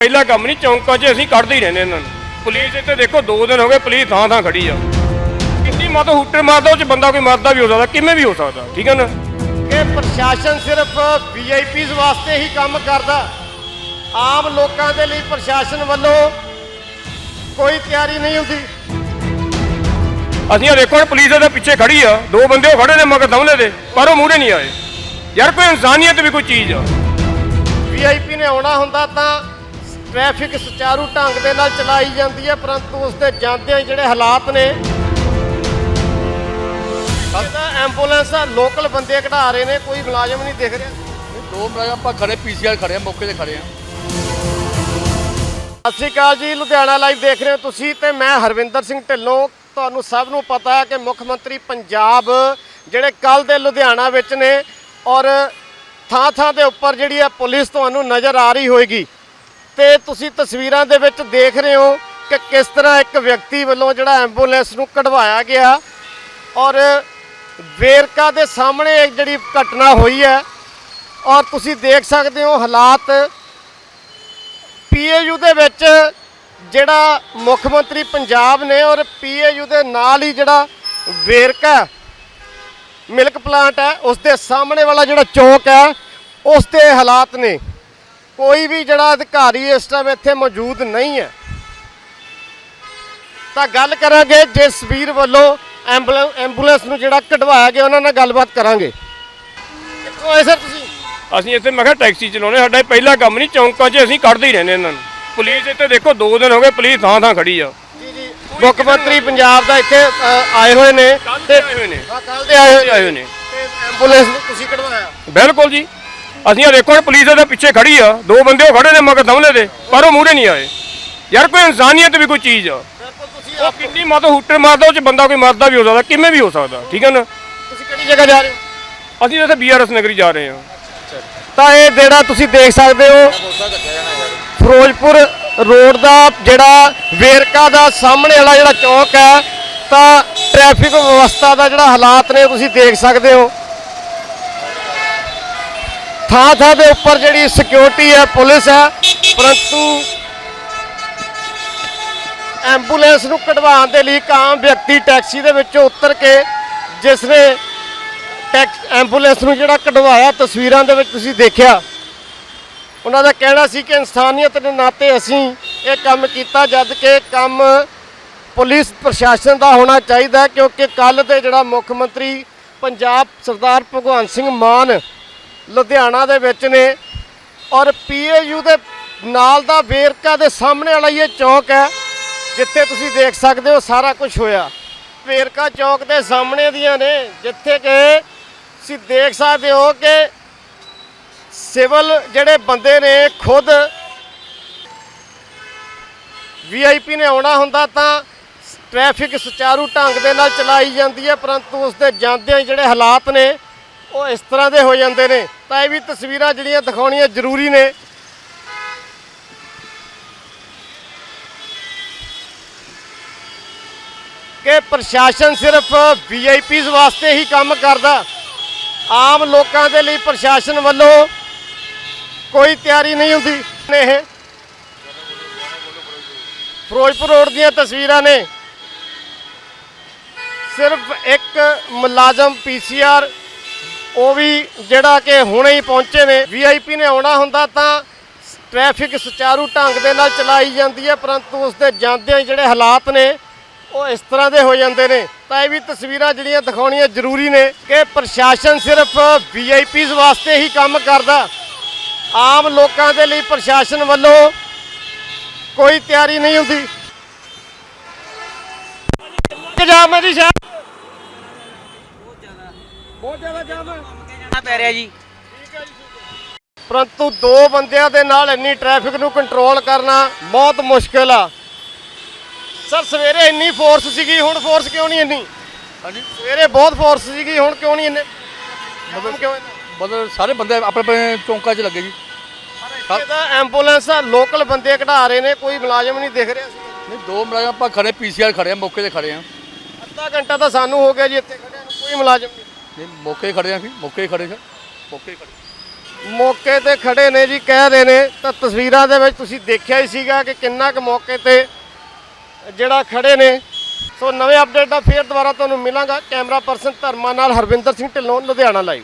ਪਹਿਲਾ ਕੰਮ ਨਹੀਂ ਚੌਂਕਾਂ 'ਚ ਅਸੀਂ ਕੱਢਦੇ ਹੀ ਰਹਿੰਦੇ ਇਹਨਾਂ ਨੂੰ। ਪੁਲਿਸ ਇੱਥੇ ਦੇਖੋ 2 ਦਿਨ ਹੋ ਗਏ ਪੁਲਿਸ ਥਾਂ ਥਾਂ ਖੜੀ ਆ। ਕਿੰਨੀ ਮਾਤੋਂ ਹੁੱਟਰ ਮਾਰਦਾ ਉਹ 'ਚ ਬੰਦਾ ਕੋਈ ਮਰਦਾ ਵੀ ਹੋ ਸਕਦਾ ਕਿਵੇਂ ਵੀ ਹੋ ਸਕਦਾ ਠੀਕ ਹੈ ਨਾ? ਕਿ ਪ੍ਰਸ਼ਾਸਨ ਸਿਰਫ ਵੀਆਈਪੀਜ਼ ਵਾਸਤੇ ਹੀ ਕੰਮ ਕਰਦਾ। ਆਮ ਲੋਕਾਂ ਦੇ ਲਈ ਪ੍ਰਸ਼ਾਸਨ ਵੱਲੋਂ ਕੋਈ ਤਿਆਰੀ ਨਹੀਂ ਹੁੰਦੀ। ਅਸੀਂ ਆ ਦੇਖੋ ਪੁਲਿਸ ਦੇ ਪਿੱਛੇ ਖੜੀ ਆ ਦੋ ਬੰਦੇ ਉਹ ਖੜੇ ਨੇ ਮਗਰ ਦਮਲੇ ਦੇ ਪਰ ਉਹ ਮੂਹਰੇ ਨਹੀਂ ਆਏ। ਯਾਰ ਕੋਈ ਇਨਸਾਨੀਅਤ ਵੀ ਕੋਈ ਚੀਜ਼ ਆ। ਵੀਆਈਪੀ ਨੇ ਆਉਣਾ ਹੁੰਦਾ ਤਾਂ ਟ੍ਰੈਫਿਕ ਸੁਚਾਰੂ ਢੰਗ ਦੇ ਨਾਲ ਚਲਾਈ ਜਾਂਦੀ ਹੈ ਪਰੰਤੂ ਉਸ ਦੇ ਜਾਂਦਿਆਂ ਜਿਹੜੇ ਹਾਲਾਤ ਨੇ ਇਹਦਾ ਐਂਬੂਲੈਂਸ ਆ ਲੋਕਲ ਬੰਦੇ ਕਢਾ ਰਹੇ ਨੇ ਕੋਈ ਮੁਲਾਜ਼ਮ ਨਹੀਂ ਦਿਖ ਰਿਹਾ। ਦੋ ਮੁਲਾਜ਼ਮ ਆਪਾਂ ਖੜੇ ਪੀਸੀਆਰ ਖੜੇ ਆ ਮੌਕੇ ਤੇ ਖੜੇ ਆ। ਸਤਿ ਸ਼੍ਰੀ ਅਕਾਲ ਜੀ ਲੁਧਿਆਣਾ ਲਾਈਵ ਦੇਖ ਰਹੇ ਹੋ ਤੁਸੀਂ ਤੇ ਮੈਂ ਹਰਵਿੰਦਰ ਸਿੰਘ ਢਿੱਲੋਂ। ਤੁਹਾਨੂੰ ਸਭ ਨੂੰ ਪਤਾ ਹੈ ਕਿ ਮੁੱਖ ਮੰਤਰੀ ਪੰਜਾਬ ਜਿਹੜੇ ਕੱਲ ਦੇ ਲੁਧਿਆਣਾ ਵਿੱਚ ਨੇ ਔਰ ਥਾਂ ਥਾਂ ਦੇ ਉੱਪਰ ਜਿਹੜੀ ਹੈ ਪੁਲਿਸ ਤੁਹਾਨੂੰ ਨਜ਼ਰ ਆ ਰਹੀ ਹੋਏਗੀ। ਤੇ ਤੁਸੀਂ ਤਸਵੀਰਾਂ ਦੇ ਵਿੱਚ ਦੇਖ ਰਹੇ ਹੋ ਕਿ ਕਿਸ ਤਰ੍ਹਾਂ ਇੱਕ ਵਿਅਕਤੀ ਵੱਲੋਂ ਜਿਹੜਾ ਐਂਬੂਲੈਂਸ ਨੂੰ ਕਢਵਾਇਆ ਗਿਆ। ਔਰ ਵੇਰਕਾ ਦੇ ਸਾਹਮਣੇ ਇੱਕ ਜਿਹੜੀ ਘਟਨਾ ਹੋਈ ਹੈ, ਔਰ ਤੁਸੀਂ ਦੇਖ ਸਕਦੇ ਹੋ ਹਾਲਾਤ। ਪੀਏਯੂ ਦੇ ਵਿੱਚ ਜਿਹੜਾ ਮੁੱਖ ਮੰਤਰੀ ਪੰਜਾਬ ਨੇ ਔਰ ਪੀਏਯੂ ਦੇ ਨਾਲ ਹੀ ਜਿਹੜਾ ਵੇਰਕਾ ਮਿਲਕ ਪਲਾਂਟ ਹੈ, ਉਸ ਦੇ ਸਾਹਮਣੇ ਵਾਲਾ ਜਿਹੜਾ ਚੌਕ ਹੈ, ਉਸ ਦੇ ਹਾਲਾਤ ਨੇ। ਕੋਈ ਵੀ ਜਿਹੜਾ ਅਧਿਕਾਰੀ ਇਸ ਟਾਈਮ ਇੱਥੇ ਮੌਜੂਦ ਨਹੀਂ ਹੈ। ਤਾਂ ਗੱਲ ਕਰਾਂਗੇ ਜਿਸ ਵੀਰ ਵੱਲੋਂ ਐਂਬੂਲੈਂਸ ਨੂੰ ਜਿਹੜਾ ਕਢਵਾਇਆ ਗਿਆ ਉਹਨਾਂ ਨਾਲ ਗੱਲਬਾਤ ਕਰਾਂਗੇ। ਆਏ ਸਰ ਤੁਸੀਂ? ਅਸੀਂ ਇੱਥੇ ਮੈਂ ਕਿਹਾ ਟੈਕਸੀ ਚਲਾਉਣੇ ਸਾਡਾ ਪਹਿਲਾ ਕੰਮ ਨਹੀਂ ਚੌਂਕਾਂ 'ਚ ਅਸੀਂ ਕੱਢਦੇ ਹੀ ਰਹਿੰਦੇ ਇਹਨਾਂ ਨੂੰ। ਪੁਲਿਸ ਇੱਥੇ ਦੇਖੋ 2 ਦਿਨ ਹੋ ਗਏ ਪੁਲਿਸ ਥਾਂ ਥਾਂ ਖੜੀ ਆ। ਜੀ ਜੀ। ਮੁੱਖ ਮੰਤਰੀ ਪੰਜਾਬ ਦਾ ਇੱਥੇ ਅ, ਆਏ ਹੋਏ ਨੇ ਤੇ ਆਏ ਹੋਏ ਨੇ। ਕੱਲ ਦੇ ਆਏ ਹੋਏ ਆਏ ਹੋਏ ਨੇ। ਤੇ ਐਂਬੂਲੈਂਸ ਨੂੰ ਤੁਸੀਂ ਕਢਵਾਇਆ? ਬਿਲਕੁਲ ਜੀ। ਅਸੀਂ ਆ ਦੇਖੋ ਪੁਲਿਸ ਦੇ ਪਿੱਛੇ ਖੜੀ ਆ। ਦੋ ਬੰਦੇ ਉਹ ਖੜੇ ਨੇ ਮਗਰ ਦਮਲੇ ਦੇ ਪਰ ਉਹ ਮੂਹਰੇ ਨਹੀਂ ਆਏ। ਯਾਰ ਕੋਈ ਇਨਸਾਨੀਅਤ ਵੀ ਕੋਈ ਚੀਜ਼ ਆ। ਉਹ ਕਿੰਨੀ ਮਾਤੋਂ ਹੁੱਟਰ ਮਾਰਦਾ ਉਹ 'ਚ ਬੰਦਾ ਕੋਈ ਮਰਦਾ ਵੀ ਹੋ ਸਕਦਾ ਕਿਵੇਂ ਵੀ ਹੋ ਸਕਦਾ ਠੀਕ ਹੈ ਨਾ? ਤੁਸੀਂ ਕਿਹੜੀ ਜਗ੍ਹਾ ਜਾ ਰਹੇ ਹੋ? ਅਸੀਂ ਇੱਥੇ ਬੀਆਰਐਸ ਨਗਰੀ ਜਾ ਰਹੇ ਹਾਂ। ਤਾਂ ਇਹ ਜਿਹੜਾ ਤੁਸੀਂ ਦੇਖ ਸਕਦੇ ਹੋ ਫਿਰੋਜ਼ਪੁਰ ਰੋਡ ਦਾ ਜਿਹੜਾ ਵੇਰਕਾ ਦਾ ਸਾਹਮਣੇ ਵਾਲਾ ਜਿਹੜਾ ਚੌਕ ਹੈ ਤਾਂ ਟ੍ਰੈਫਿਕ ਵਿਵਸਥਾ ਦਾ ਜਿਹੜਾ ਹਾਲਾਤ ਨੇ ਤੁਸੀਂ ਦੇਖ ਸਕਦੇ ਹੋ। ਥਾਂ ਥਾਂ ਦੇ ਉੱਪਰ ਜਿਹੜੀ ਸਿਕਿਉਰਿਟੀ ਹੈ, ਪੁਲਿਸ ਹੈ, ਪਰੰਤੂ ਐਂਬੂਲੈਂਸ ਨੂੰ ਕਢਵਾਉਣ ਦੇ ਲਈ ਇੱਕ ਆਮ ਵਿਅਕਤੀ ਟੈਕਸੀ ਦੇ ਵਿੱਚੋਂ ਉਤਰ ਕੇ ਜਿਸ ਨੇ ਟੈਕਸ ਐਂਬੂਲੈਂਸ ਨੂੰ ਜਿਹੜਾ ਕਢਵਾਇਆ, ਤਸਵੀਰਾਂ ਦੇ ਵਿੱਚ ਤੁਸੀਂ ਦੇਖਿਆ। ਉਹਨਾਂ ਦਾ ਕਹਿਣਾ ਸੀ ਕਿ ਇਨਸਾਨੀਅਤ ਦੇ ਨਾਤੇ ਅਸੀਂ ਇਹ ਕੰਮ ਕੀਤਾ, ਜਦ ਕਿ ਕੰਮ ਪੁਲਿਸ ਪ੍ਰਸ਼ਾਸਨ ਦਾ ਹੋਣਾ ਚਾਹੀਦਾ ਕਿਉਂਕਿ ਕੱਲ ਦੇ ਜਿਹੜਾ ਮੁੱਖ ਮੰਤਰੀ ਪੰਜਾਬ ਸਰਦਾਰ ਭਗਵੰਤ ਸਿੰਘ ਮਾਨ ਲੁਧਿਆਣਾ ਦੇ ਵਿੱਚ ਨੇ ਔਰ ਪੀਏਯੂ ਦੇ ਨਾਲ ਦਾ ਵੇਰਕਾ ਦੇ ਸਾਹਮਣੇ ਵਾਲਾ ਹੀ ਇਹ ਚੌਕ ਹੈ, ਜਿੱਥੇ ਤੁਸੀਂ ਦੇਖ ਸਕਦੇ ਹੋ ਸਾਰਾ ਕੁਝ ਹੋਇਆ। ਵੇਰਕਾ ਚੌਕ ਦੇ ਸਾਹਮਣੇ ਦੀਆਂ ਨੇ, ਜਿੱਥੇ ਕਿ ਤੁਸੀਂ ਦੇਖ ਸਕਦੇ ਹੋ ਕਿ ਸਿਵਲ ਜਿਹੜੇ ਬੰਦੇ ਨੇ, ਖੁਦ ਵੀਆਈਪੀ ਨੇ ਆਉਣਾ ਹੁੰਦਾ ਤਾਂ ਟ੍ਰੈਫਿਕ ਸੁਚਾਰੂ ਢੰਗ ਦੇ ਨਾਲ ਚਲਾਈ ਜਾਂਦੀ ਹੈ, ਪਰੰਤੂ ਉਸ ਦੇ ਜਾਂਦਿਆਂ ਜਿਹੜੇ ਹਾਲਾਤ ਨੇ ਉਹ ਇਸ ਤਰ੍ਹਾਂ ਦੇ ਹੋ ਜਾਂਦੇ ਨੇ, ਤਾਂ ਇਹ ਵੀ ਤਸਵੀਰਾਂ ਜਿਹੜੀਆਂ ਦਿਖਾਉਣੀਆਂ ਜ਼ਰੂਰੀ ਨੇ। ਕਿ ਪ੍ਰਸ਼ਾਸਨ ਸਿਰਫ ਵੀਆਈਪੀਜ਼ ਵਾਸਤੇ ਹੀ ਕੰਮ ਕਰਦਾ। ਆਮ ਲੋਕਾਂ ਦੇ ਲਈ ਪ੍ਰਸ਼ਾਸਨ ਵੱਲੋਂ ਕੋਈ ਤਿਆਰੀ ਨਹੀਂ ਹੁੰਦੀ। ਨੇ ਇਹ ਫਿਰੋਜ਼ਪੁਰ ਰੋਡ ਦੀਆਂ ਤਸਵੀਰਾਂ ਨੇ। ਸਿਰਫ ਇੱਕ ਮੁਲਾਜ਼ਮ ਪੀਸੀਆਰ ਉਹ ਵੀ ਜਿਹੜਾ ਕਿ ਹੁਣੇ ਹੀ ਪਹੁੰਚੇ ਨੇ। ਵੀਆਈਪੀ ਨੇ ਆਉਣਾ ਹੁੰਦਾ ਤਾਂ ਟ੍ਰੈਫਿਕ ਸੁਚਾਰੂ ਢੰਗ ਦੇ ਨਾਲ ਚਲਾਈ ਜਾਂਦੀ ਹੈ, ਪਰੰਤੂ ਉਸ ਦੇ ਜਾਂਦਿਆਂ ਜਿਹੜੇ ਹਾਲਾਤ ਨੇ, ਉਹ ਇਸ ਤਰ੍ਹਾਂ ਦੇ ਹੋ ਜਾਂਦੇ ਨੇ। ਤਾਂ ਇਹ ਵੀ ਤਸਵੀਰਾਂ ਜਿਹੜੀਆਂ ਦਿਖਾਉਣੀਆਂ ਜ਼ਰੂਰੀ ਨੇ ਕਿ ਪ੍ਰਸ਼ਾਸਨ ਸਿਰਫ ਵੀਆਈਪੀਜ਼ ਵਾਸਤੇ ਹੀ ਕੰਮ ਕਰਦਾ। ਆਮ ਲੋਕਾਂ ਦੇ ਲਈ ਪ੍ਰਸ਼ਾਸਨ ਵੱਲੋਂ ਕੋਈ ਤਿਆਰੀ ਨਹੀਂ ਹੁੰਦੀ। ਜਾਮ ਹੈ ਜੀ ਸ਼ਾਹ ਬਹੁਤ ਜ਼ਿਆਦਾ ਜਾਮ ਹੈ ਜਾਣਾ ਪੈ ਰਿਹਾ ਜੀ। ਪਰੰਤੂ ਦੋ ਬੰਦਿਆਂ ਦੇ ਨਾਲ ਇੰਨੀ ਟ੍ਰੈਫਿਕ ਨੂੰ ਕੰਟਰੋਲ ਕਰਨਾ ਬਹੁਤ ਮੁਸ਼ਕਲ ਆ। ਸਰ ਸਵੇਰੇ ਇੰਨੀ ਫੋਰਸ ਸੀਗੀ ਹੁਣ ਫੋਰਸ ਕਿਉਂ ਨਹੀਂ ਇੰਨੀ? ਹਾਂਜੀ। ਸਵੇਰੇ ਬਹੁਤ ਫੋਰਸ ਸੀਗੀ ਹੁਣ ਕਿਉਂ ਨਹੀਂ ਇੰਨੇ? ਮਤਲਬ ਕਿਉਂ ਮਤਲਬ ਸਾਰੇ ਬੰਦੇ ਆਪਣੇ ਆਪਣੇ ਚੌਂਕਾਂ 'ਚ ਲੱਗੇ ਜੀ। ਇਹਦਾ ਐਂਬੂਲੈਂਸ ਆ ਲੋਕਲ ਬੰਦੇ ਕਢਾ ਰਹੇ ਨੇ ਕੋਈ ਮੁਲਾਜ਼ਮ ਨਹੀਂ ਦਿਖ ਰਿਹਾ ਸੀ। ਨਹੀਂ ਦੋ ਮੁਲਾਜ਼ਮ ਆਪਾਂ ਖੜੇ ਪੀਸੀਆਰ ਖੜੇ ਆ ਮੌਕੇ ਤੇ ਖੜੇ ਆ। ਅੱਧਾ ਘੰਟਾ ਤਾਂ ਸਾਨੂੰ ਹੋ ਗਿਆ ਜੀ ਇੱਥੇ ਖੜਿਆਂ ਨੂੰ ਕੋਈ ਮੁਲਾਜ਼ਮ ਨਹੀਂ, ਮੌਕੇ ਖੜੇ ਆ ਫਿਰ ਮੌਕੇ ਖੜੇ ਸਰ। ਮੌਕੇ ਖੜੇ। ਮੌਕੇ ਤੇ ਖੜੇ ਨੇ ਜੀ, ਕਹਿ ਰਹੇ ਨੇ। ਤਾਂ ਤਸਵੀਰਾਂ ਦੇ ਵਿੱਚ ਤੁਸੀਂ ਦੇਖਿਆ ਹੀ ਸੀਗਾ ਕਿ ਕਿੰਨਾ ਕੁ ਮੌਕੇ ਤੇ ਜਿਹੜਾ ਖੜੇ ਨੇ। ਸੋ ਨਵੇਂ ਅਪਡੇਟ ਦਾ ਫੇਰ ਦੁਬਾਰਾ ਤੁਹਾਨੂੰ ਮਿਲਾਂਗਾ। ਕੈਮਰਾ ਪਰਸਨ ਧਰਮਾ ਨਾਲ ਹਰਵਿੰਦਰ ਸਿੰਘ ਢਿੱਲੋਂ, ਲੁਧਿਆਣਾ ਲਾਈਵ